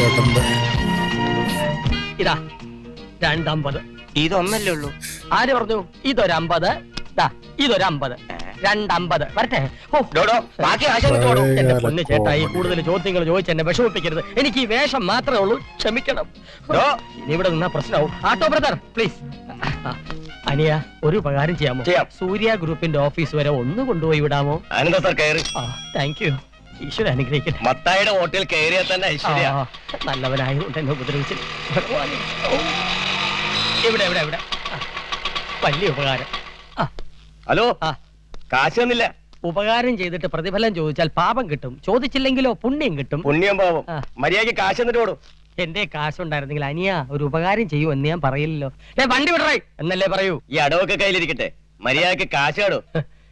രണ്ടമ്പത് ഇതാ രണ്ടമ്പത്. ഇതൊന്നല്ലേ ഉള്ളൂ. ആര് പറഞ്ഞു? ഇതൊരമ്പത്. ദാ ഇതൊരമ്പത്. രണ്ടമ്പത്. വരട്ടെ. ഓ ഡോഡോ ബാക്കി അങ്ങ് കൊടു. എന്റെ പൊന്ന് ചേട്ടായി കൂടുതൽ ചോദ്യങ്ങൾ ചോദിച്ച് എന്നെ വിഷമിപ്പിക്കരുത്. എനിക്ക് ഈ വേഷം മാത്രമേ ഉള്ളൂ. ക്ഷമിക്കണം. ഡോ. ഇനി ഇവിടെ നിന്നാ പ്രശ്നമാവും. ആട്ടോ ബ്രദർ പ്ലീസ് അനിയ ഒരു ഉപകാരം ചെയ്യാമോ? ചെയ്യാം. സൂര്യ ഗ്രൂപ്പിന്റെ ഓഫീസ് വരെ ഒന്ന് കൊണ്ടുപോയി വിടാമോ? അനന്ത സാർ കയറി താങ്ക് യു ഈശ്വര അനുഗ്രഹിക്കട്ടെ. മത്തായിയുടെ ഹോട്ടൽ കയറിയാൽ തന്നെ ഐശ്വര്യ. നല്ലവനായതുകൊണ്ട് എന്നെ ഉപദ്രവിച്ചില്ല. ഭഗവാനേ. ഓ. ഇവിടെ ഇവിടെ ഇവിടെ. ആ, വലിയ ഉപകാരം. ആ, ഹലോ? ആ. കാശ് തന്നില്ല. ഉപകാരം ചെയ്തിട്ട് പ്രതിഫലം ചോദിച്ചാൽ പാപം കിട്ടും. ചോദിച്ചില്ലെങ്കിലോ പുണ്യം കിട്ടും. പുണ്യം പാവം ആ. കാശ് തന്നിട്ട് ഓടും. എന്റെ കാശുണ്ടായിരുന്നെങ്കിൽ അനിയ ഒരു ഉപകാരം ചെയ്യൂ എന്ന് ഞാൻ പറയില്ലല്ലോ. വണ്ടി വിടറേ. എന്നല്ലേ പറയൂ. ഈ അടവൊക്കെ കയ്യിലിരിക്കട്ടെ. മര്യാദയ്ക്ക് കാശ് കടോ